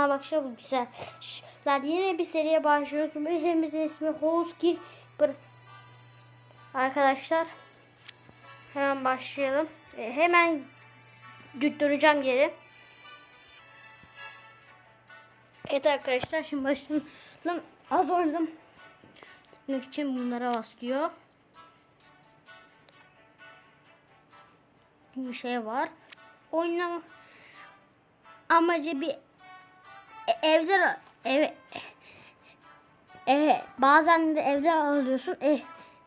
Merhaba arkadaşlar bu güzel. Yine bir seriye başlıyoruz. Ülkemizin ismi Housekeeper. Arkadaşlar hemen başlayalım. E, hemen döndüreceğim geri. Evet arkadaşlar şimdi başlayalım. Az oynadım. Gitmek için bunlara baslıyor. Bir şey var. Oynama amacı bir e- evde ev e, bazen de evde alıyorsun. E,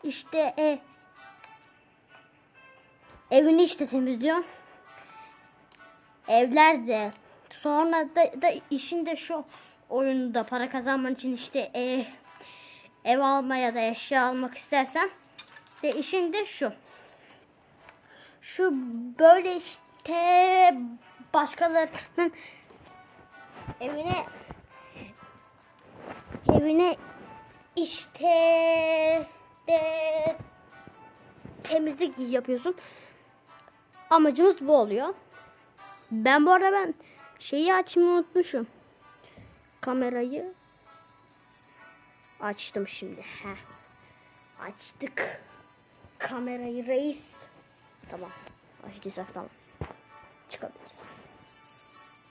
işte e, evini işte temizliyor. Evlerde sonra da, da işin de şu oyunda para kazanman için işte e, ev almaya da eşya almak istersen de işin de şu. Şu böyle işte başkalarının evine evine işte de temizlik yapıyorsun. Amacımız bu oluyor. Ben bu arada ben şeyi açmayı unutmuşum. Kamerayı açtım şimdi. Heh. Açtık. Kamerayı reis. Tamam. Açtıysak tamam. Çıkabiliriz.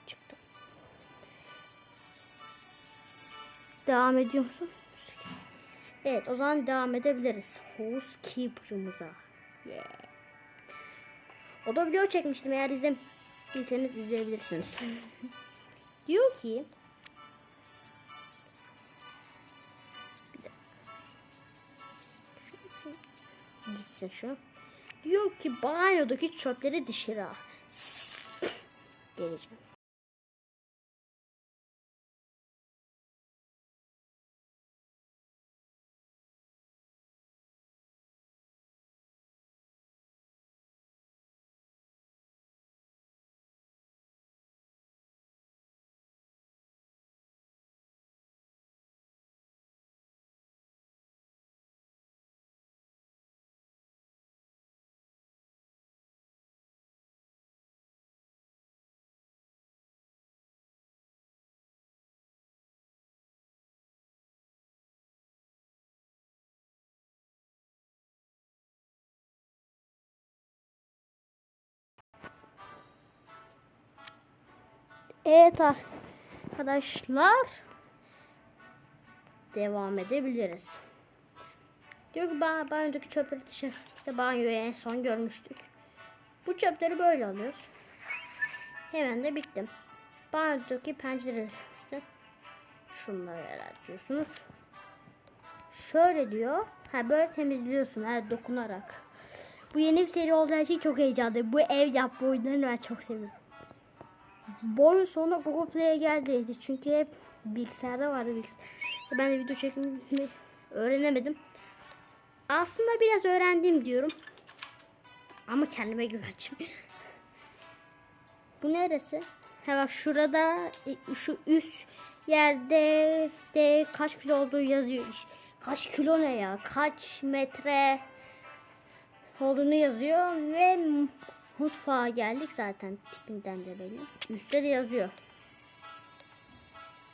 Çıktım. Devam ediyor musun? Evet o zaman devam edebiliriz. Housekeeper'ımıza. Yeah. O da video çekmiştim. Eğer izlemediyseniz izleyebilirsiniz. Diyor ki dakika. Gitsin şu. Diyor ki banyodaki çöpleri dışarı al. Geleceğim. Evet arkadaşlar. Devam edebiliriz. Diyor ki ba banyodaki çöpleri dışarı. İşte banyoyu en son görmüştük. Bu çöpleri böyle alıyoruz. Hemen de bittim. Banyodaki pencereleri işte şunları herhalde. Şöyle diyor. Ha böyle temizliyorsun. Evet dokunarak. Bu yeni bir seri olduğu için çok heyecanlıyım. Bu ev yapma oyunlarını ben çok seviyorum. Bu oyun sonra Google Play'e geldiydi. Çünkü hep bilgisayarda vardı. Bilgisayar. Ben de video çekmeyi öğrenemedim. Aslında biraz öğrendim diyorum. Ama kendime güvencim. Bu neresi? Ha bak şurada e, şu üst yerde de kaç kilo olduğu yazıyor. Kaç kilo ne ya? Kaç metre olduğunu yazıyor ve mutfağa geldik zaten tipinden de belli. Üstte de yazıyor.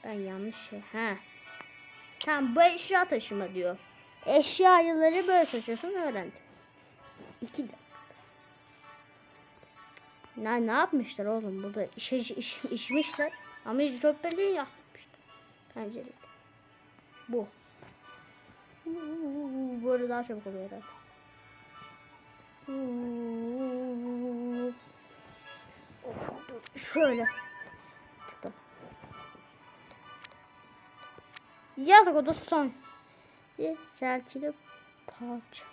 Ben yanlış şey. Ha. Tamam bu eşya taşıma diyor. Eşyaları böyle taşıyorsun öğrendim. İki de. Ne, ne yapmışlar oğlum burada iş, iş, iş, işmişler ama hidropeliği yapmışlar. Pencerede. Bu. Böyle daha çabuk oluyor herhalde. Şöyle. Tıkladım. Yatak odası son. Bir serçili parça.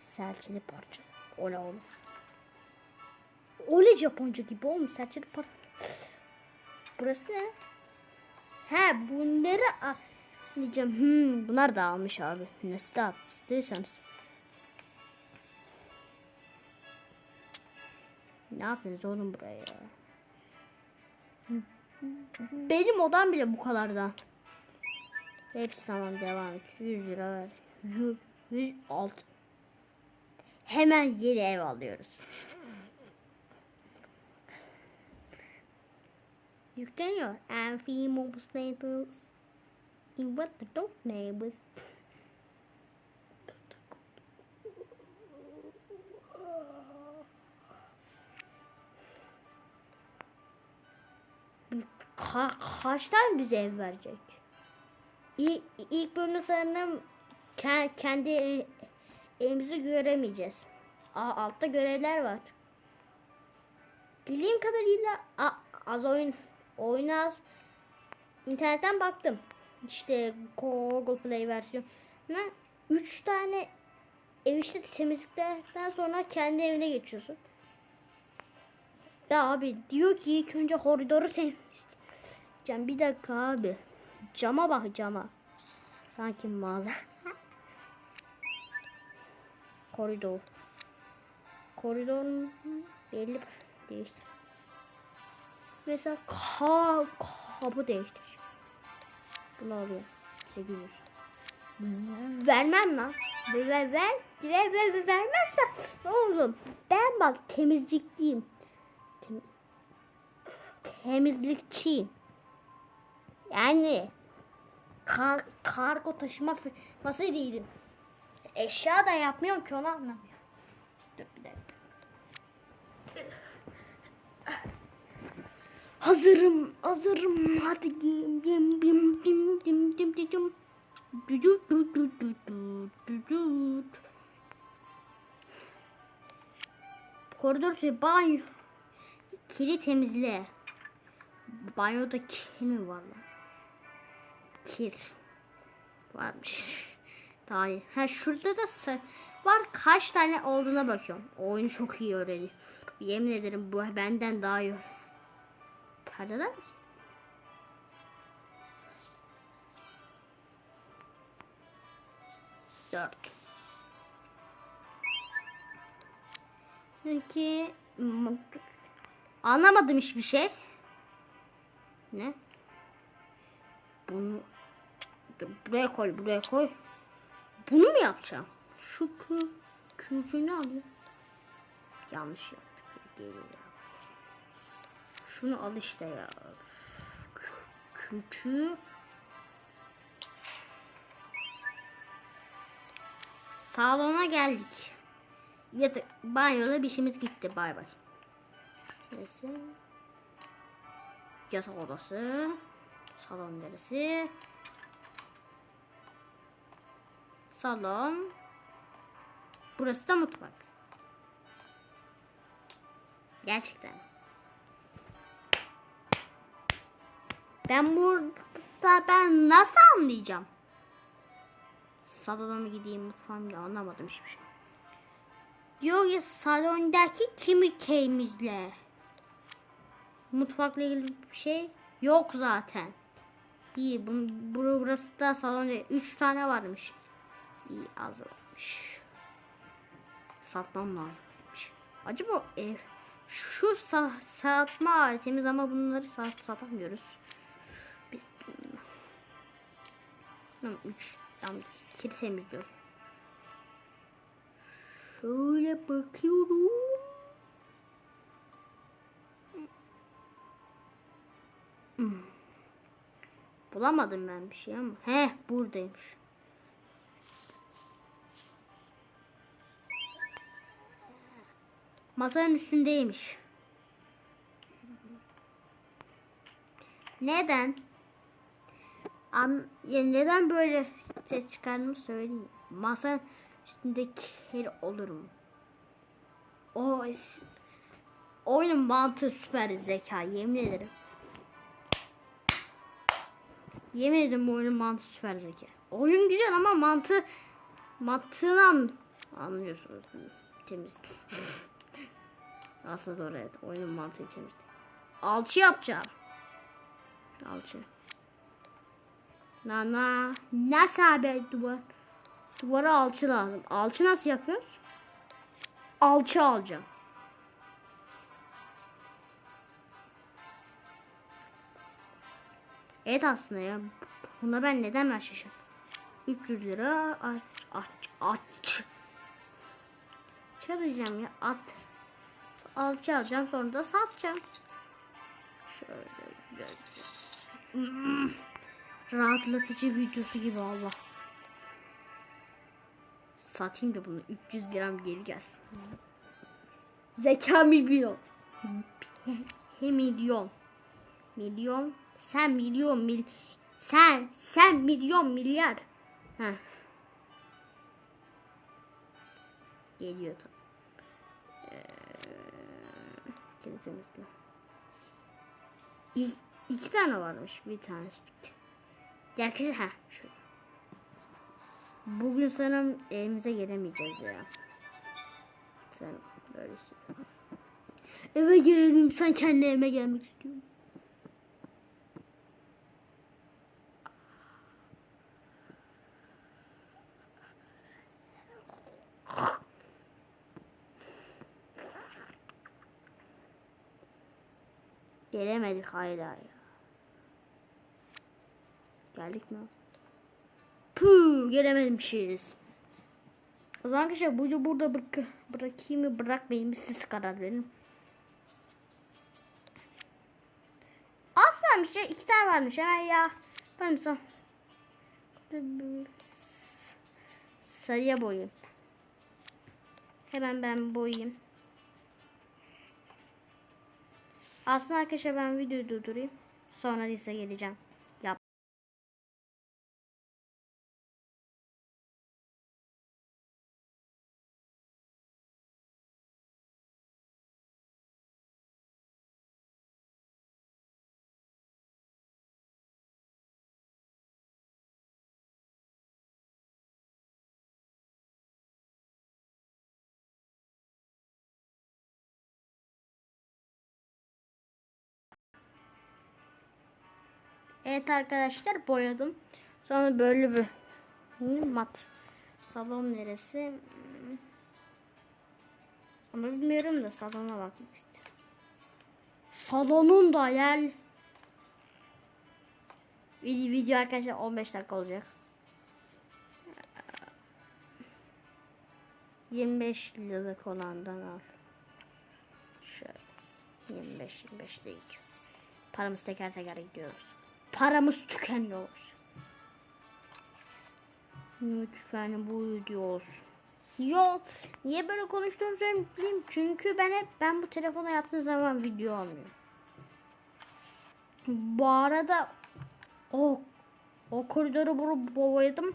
Serçili parça. O ne oğlum? Öyle Japonca gibi olmuş. Serçili parça. Burası ne? He bunları diyeceğim. Hmm, bunlar da almış abi. Nasıl da attıysanız. Ne yapıyorsunuz oğlum buraya ya? Benim odam bile bu kadar da. Hepsi tamam devam et. 100 lira ver. 100, 106. Hemen yeni ev alıyoruz. Yükleniyor. Amphimobus neighbors. In what the dog neighbors. Ka kaç tane bize ev verecek? İlk, ilk bölümde sanırım ke- kendi ev- evimizi göremeyeceğiz. Aa, altta görevler var. Bildiğim kadarıyla az oyun oyun az internetten baktım. İşte Google Play versiyonuna 3 tane ev işte temizliklerden sonra kendi evine geçiyorsun. Ya abi diyor ki ilk önce koridoru temizleyeceğim. Bir dakika abi. Cama bak cama. Sanki mağaza. Koridor. Koridorun belli değiştir. Mesela ka kapı değiştir. Bunu alıyorum. 800. Vermem lan. Ver ver ver ver ver, ver vermezsem oğlum ben bak temizlikliyim. Tem temizlikçiyim. Yani kar kargo taşıma firması değilim. Eşya da yapmıyorum ki onu anlamıyorum. Dur bir dakika. Hazırım, hazırım. Hadi giyim, giyim, giyim, giyim, giyim, giyim, giyim. Düdüt, düdüt, düdüt, düdüt. Koridor suyu, banyo. Kiri temizle. Banyoda kir mi var lan? Kir. Varmış. Daha iyi. Ha şurada da var kaç tane olduğuna bakıyorum. Oyunu çok iyi öğreniyor. Yemin ederim bu benden daha iyi öğreniyor. Perdeler mi? Dört. Peki anlamadım hiçbir şey. Ne? Bunu buraya koy, buraya koy. Bunu mu yapacağım? Şu kü küçüğünü alayım. Yanlış yaptık. Geri yap. Şunu al işte ya. Kü- Küçüğü. Salona geldik. Yatak, banyoda bir işimiz gitti. Bay bay. Neresi? Yatak odası. Salon neresi? Salon. Burası da mutfak. Gerçekten. Ben burada ben nasıl anlayacağım? Salona mı gideyim mutfağa mı anlamadım hiçbir şey. Diyor ya salondaki kimi. Mutfakla ilgili bir şey yok zaten. İyi bu, bu- burası da salon değil. Üç tane varmış. İyi azalmış. Satmam lazımmış. Acaba ev şu sa satma aletimiz ama bunları sat satamıyoruz. Biz Tamam, üç tam kiri temizliyoruz. Şöyle bakıyorum. Hmm. Bulamadım ben bir şey ama. He buradaymış. Masanın üstündeymiş. Neden? An ya neden böyle ses çıkardığımı söyleyeyim. Masanın üstünde kir olur mu? O oyunun mantığı süper zeka yemin ederim. Yemin ederim bu oyunun mantığı süper zeka. Oyun güzel ama mantığı mantığını an, anlıyorsunuz. Temiz. Aslında doğru evet. Oyunun mantığı temiz. Alçı yapacağım. Alçı. Nana. Nasıl abi duvar? Duvara alçı lazım. Alçı nasıl yapıyoruz? Alçı alacağım. Evet aslında ya. Buna ben neden başlayacağım? 300 lira aç aç aç. Çalacağım ya at. Al çalacağım sonra da satacağım. Şöyle güzel güzel. Hmm. Rahatlatıcı videosu gibi Allah. Satayım da bunu 300 liram geri gelsin. Zeka milyon. He milyon. Milyon. Sen milyon mil. Sen sen milyon milyar. Heh. Geliyor tabii. Kilitemizle. İ- iki tane varmış. Bir tanesi bitti. Diğer kişi ha şöyle. Bugün sanırım evimize gelemeyeceğiz ya. Sen böyle söyle. Eve gelelim. Sen kendi evime gelmek istiyorum. Gelemedik hala ya. Geldik mi? Puh, gelememişiz. O zaman arkadaşlar bu burada bırak bırakayım mı bırakmayayım siz karar verin. Az vermiş ya iki tane vermiş hemen ya. Ben sana sarıya boyayayım. Hemen ben boyayayım. Aslında arkadaşlar ben videoyu durdurayım. Sonra size geleceğim. Evet arkadaşlar boyadım. Sonra böyle bir mat. Salon neresi? Ama bilmiyorum da salona bakmak istiyorum. Salonun da yer. Video, video arkadaşlar 15 dakika olacak. 25 liralık olandan al. Şöyle. 25 25 değil. Paramız teker teker gidiyoruz. Paramız tükeniyor. Lütfen bu video olsun. Yok. Niye böyle konuştuğumu söyleyeyim. Çünkü ben hep ben bu telefona yaptığım zaman video almıyorum. Bu arada o o koridoru bunu boyadım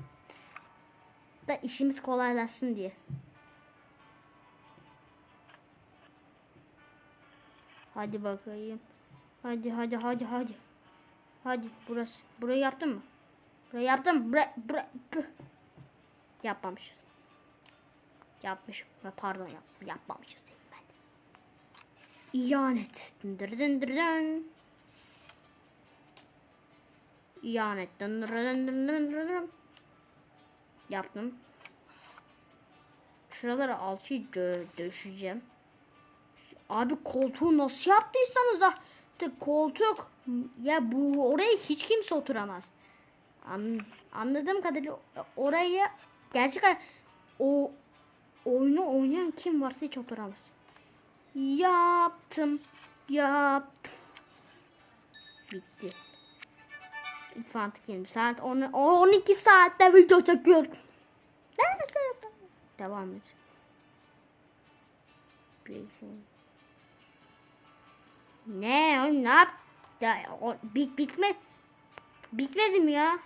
da işimiz kolaylaşsın diye. Hadi bakayım. Hadi hadi hadi hadi. Hadi burası. Burayı yaptın mı? Burayı yaptım. Bura, bura, bura. Yapmamışız. Yapmışım. Pardon yap, yapmamışız ben. İhanet. Dındır dındır dın. İhanet. Dındır dındır dındır dın. Yaptım. Şuralara alçıyı dö döşeceğim. Abi koltuğu nasıl yaptıysanız artık koltuk ya bu oraya hiç kimse oturamaz. An, anladığım kadarıyla oraya gerçek o oyunu oynayan kim varsa hiç oturamaz. Yaptım. Yaptım. Bitti. Artık 20 saat. 10, 12 saatte video çekiyorum. Devam et. Bir- Ne oğlum ne yap? Ya, bit, bitme. Bitmedim ya.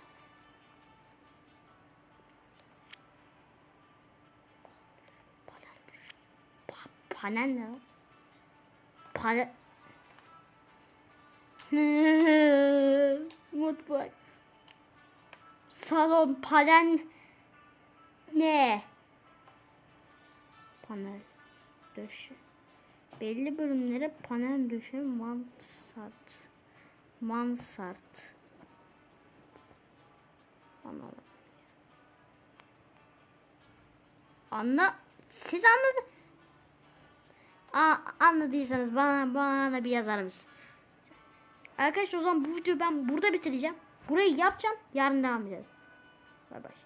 Pa- Panel ne? Panel. Mutfak. Salon panel ne? Panel döşe. Belli bölümlere panel döşe mansart. Mansart. Anladım. Anla. Siz anladın. Aa, anladıysanız bana bana bir yazar mısın? Arkadaşlar o zaman bu videoyu ben burada bitireceğim. Burayı yapacağım. Yarın devam edelim. Bay bay.